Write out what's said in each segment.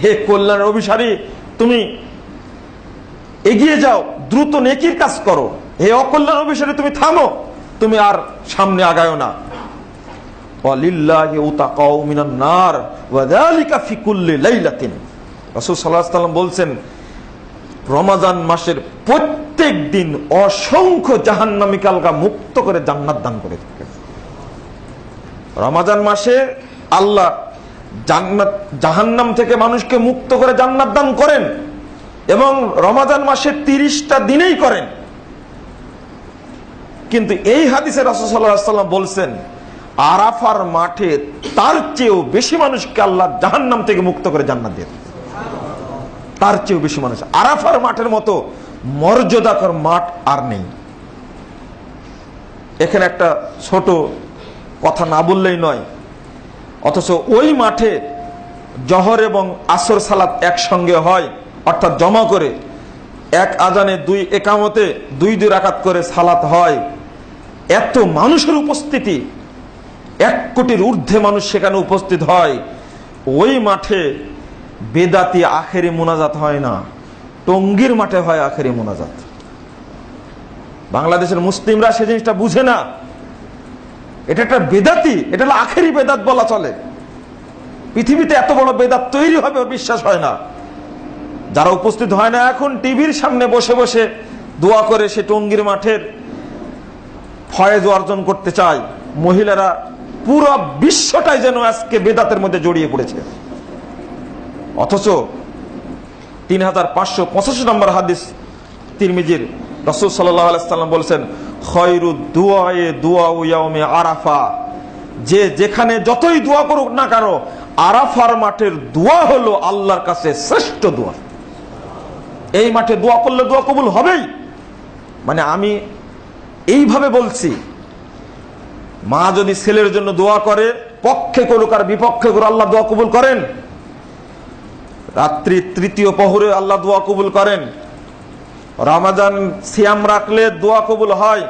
হে কল্যাণের অভিসারী, তুমি এগিয়ে যাও, দ্রুত নেকির কাজ করো। হে অকল্যাণ অভিসারী, তুমি থামো, তুমি আর সামনে না। বলছেন, রমাজান মাসের প্রত্যেক দিন অসংখ্য জাহান্নামী কালকা মুক্ত করে জান্নাত দান করে থাকেন রমাজান মাসে আল্লাহ জান্নাত, জাহান্নাম থেকে মানুষকে মুক্ত করে জান্নাত দান করেন এবং রমাজান মাসের তিরিশটা দিনেই করেন। কিন্তু এই হাদিসে রাসুসাল্লাম বলছেন, আরাফার মাঠে তার চেয়েও বেশি মানুষকে আল্লাহ জাহান্নাম থেকে মুক্ত করে জান্নাত দিয়ে তার চেয়েও বেশি মানুষ। আরাফার মাঠের মতো মর্যাদাকর মাঠ আর নেই। এখানে একটা ছোট কথা না বললেই নয় অথচ ওই মাঠে জহর এবং আসর সালাত একসঙ্গে হয়, অর্থাৎ জমা করে এক আজানে দুই একামতে দুই দুই রাকাত করে সালাত হয়। এত মানুষের উপস্থিতি, এক কোটির ঊর্ধ্বে মানুষ সেখানে উপস্থিত হয়। ওই মাঠে বেদাতি আখেরি মোনাজাত হয় না, টঙ্গির মাঠে হয় আখেরি মোনাজাত। বাংলাদেশের মুসলিমরা সে জিনিসটা বুঝে না। এটা একটা বেদাতি, এটা হলো আখেরি বেদাত বলা চলে। পৃথিবীতে এত বড় বেদাত তৈরি হবে ওর বিশ্বাস হয় না। যারা উপস্থিত হয় না এখন, টিভির সামনে বসে বসে দোয়া করে সে টঙ্গির মাঠের ফয়েজ অর্জন করতে চায়, মহিলারা পুরো বিশ্বটাই যেন আজকে বেদাতের মধ্যে জড়িয়ে পড়েছে। অথচ তিন হাজার পাঁচশো পঁচাশি নম্বর হাদিস তিরমিজির রসুল সাল্লাম বলছেন আরাফা। যে যেখানে যতই দোয়া করুক না কেন, আরাফার মাঠের দোয়া হলো আল্লাহর কাছে শ্রেষ্ঠ দোয়া। এই মাঠে দোয়া করলে দোয়া কবুল হবেই। মানে আমি এইভাবে বলছি, মা যদি ছেলের জন্য দোয়া করে, পক্ষে করুক আর বিপক্ষে করে আল্লাহ দোয়া কবুল করেন। রাত্রি তৃতীয় পহরে আল্লাহ দোয়া কবুল করেন। রামাজান সিয়াম রাখলে দোয়া কবুল হয়।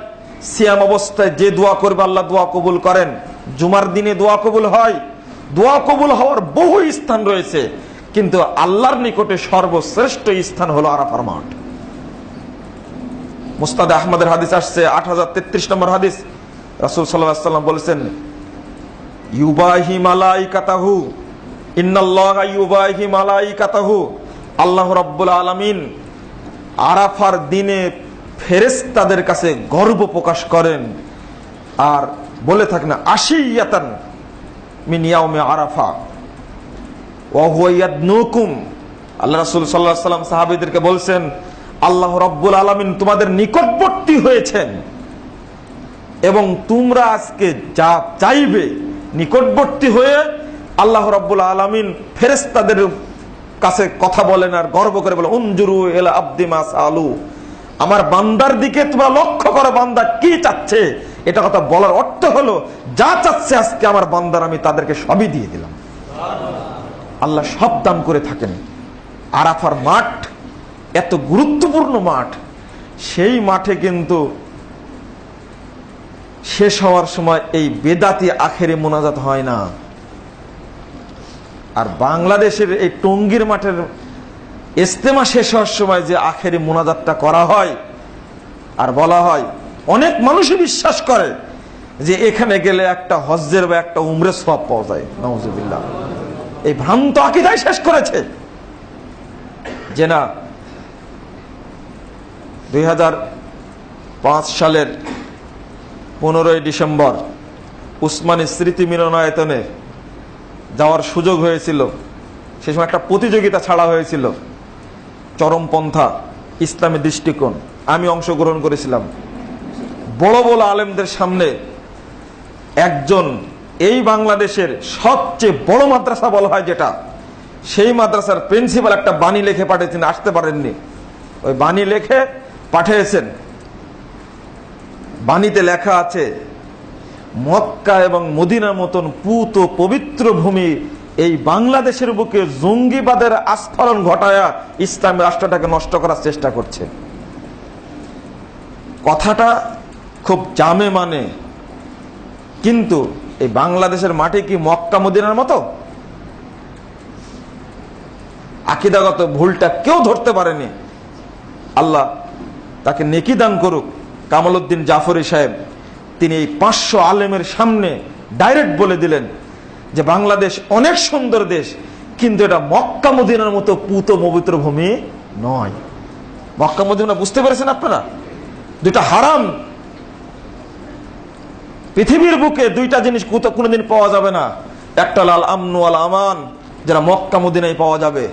সিয়াম অবস্থায় যে দোয়া করবে আল্লাহ দোয়া কবুল করেন। জুমার দিনে দোয়া কবুল হয়। দোয়া কবুল হওয়ার বহু স্থান রয়েছে। কিন্তু আল্লাহর নিকটে সর্বশ্রেষ্ঠ স্থান হলো আরাফার মাঠ। মুস্তাদ আহমদের হাদিস আসছে, আট হাজার তেত্রিশ নম্বর হাদিস। রাসুল সাল্লাম বলেছেন, ইউবাহি মালাই কাতাহু ইউবাহি মালাই কাতাহু আল্লাহ রব্বুল আলমিন আরাফার দিনে ফেরেস্তাদের কাছে গর্ব প্রকাশ করেন। আর বলে থাকেন, আশিয়াতান মিনিয়াউমে আরাফা ওয়াহুয়াদ নুকুম আল্লাহ রাসূল আলাইহি সাল্লাম সাহাবীদেরকে বলছেন, আল্লাহ রব্বুল আলামিন তোমাদের নিকটবর্তী হয়েছেন এবং তোমরা আজকে যা চাইবে নিকটবর্তী হয়ে আল্লাহ রব্বুল আলমিন ফেরেস্তাদের কাছে কথা বলেন আর গর্ব করে বলে উঞ্জুরু এলা আব্দিমাস আলু আমার বান্দার দিকে তোমরা লক্ষ্য করো, বান্দা কি চাচ্ছে? এটা কথা বলার অর্থ হলো, যা চাচ্ছে আজকে আমার বান্দার আমি তাদেরকে সবই দিয়ে দিলাম। আল্লাহ সব দান করে থাকেন। আরাফার মাঠ এত গুরুত্বপূর্ণ মাঠ, সেই মাঠে কিন্তু শেষ হওয়ার সময় এই বেদাতি আখেরে মোনাজাত হয় না। আর বাংলাদেশের এই টঙ্গির মাঠের ইস্তেমা শেষ হওয়ার সময় যে আখেরি মোনাজাতটা করা হয় আর বলা হয়, অনেক মানুষই বিশ্বাস করে যে এখানে গেলে একটা হজ্জের বা একটা উমরে সব পাওয়া যায় নজুবিল্লাহ এই ভ্রান্ত আকিদাই শেষ করেছে। যে না, দুই হাজার পাঁচ সালের পনেরোই ডিসেম্বর উসমানী স্মৃতি মিলনায়তনে যাওয়ার সুযোগ হয়েছিল। সে সময় একটা প্রতিযোগিতা ছাড়া হয়েছিল। চরমপন্থা, ইসলামী দৃষ্টিকোণ, আমি অংশগ্রহণ করেছিলাম। বড় বড় আলেমদের সামনে একজন এই বাংলাদেশের সবচেয়ে বড় মাদ্রাসা বলা হয় যেটা, সেই মাদ্রাসার প্রিন্সিপাল একটা বাণী লেখে পাঠিয়েছেন, আসতে পারেননি। ওই বাণী লেখে পাঠিয়েছেন। বাণীতে লেখা আছে মক্কা এবং মদিনার মতন পুত পবিত্র ভূমি এই বাংলাদেশের বুকে জঙ্গিবাদের আস্ফলন ঘটায়া ইসলামী রাষ্ট্রটাকে নষ্ট করার চেষ্টা করছে। কথাটা খুব জামে মানে। কিন্তু এই বাংলাদেশের মাটি কি মক্কা মদিনার মতো? আকিদাগত ভুলটা কেউ ধরতে পারেনি। আল্লাহ তাকে নেকি দান করুক। কামাল উদ্দিন জাফরি সাহেব তিনি এই পাঁচশো আলেমের সামনে ডাইরেক্ট বলে দিলেন যে বাংলাদেশ অনেক সুন্দর দেশ, কিন্তু এটা মক্কা মদিনার মতো পুত পবিত্র ভূমি নয়। মক্কা মদিনা বুঝতে পেরেছেন আপনারা? দুইটা হারাম। পৃথিবীর বুকে দুইটা জিনিস কোনোদিন পাওয়া যাবে না। একটা লাল আমনু আল আমান, যেটা মক্কা মদিনায় পাওয়া যাবে।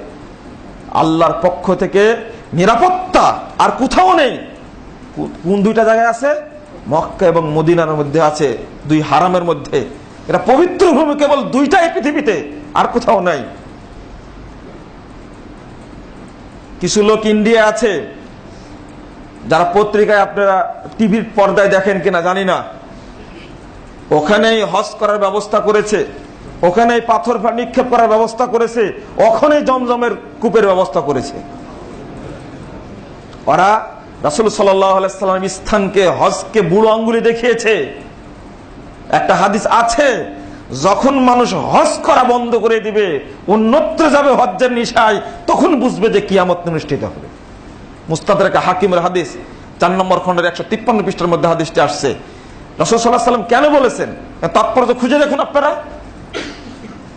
আল্লাহর পক্ষ থেকে নিরাপত্তা, আর কোথাও নেই। কোন দুইটা জায়গায় আছে? মক্কা এবং মদিনার মধ্যে আছে দুই হারামের মধ্যে। এটা পবিত্র ভূমি, কেবল দুইটাই পৃথিবীতে, আর কোথাও নাই। কিছু লোক ইন্ডিয়া আছে, যারা পত্রিকায় আপনারা টিভির পর্দায় দেখেন কিনা জানি না। ওখানেই হজ করার ব্যবস্থা করেছে, ওখানেই পাথর নিক্ষেপ করার ব্যবস্থা করেছে, ওখানেই জমজমের কূপের ব্যবস্থা করেছে। ওরা রাসুল সাল্লাম স্থানকে, হজকে বুড়ো আঙ্গুলি দেখিয়েছে। একটা হাদিস আছে, যখন মানুষ হজ করা বন্ধ করে দিবে, অন্যত্র যাবে হজ্জের নিশায়, তখন বুঝবে যে কিয়ামত অনুষ্ঠিত হবে। মুস্তাদের একটা হাকিমের হাদিস, চার নম্বর খন্ডের একশো তিপ্পান্ন পৃষ্ঠার মধ্যে হাদিসটি আসছে। রসদ সাল্লাহ সাল্লাম কেন বলেছেন? তাৎপর্য খুঁজে দেখুন আপনারা।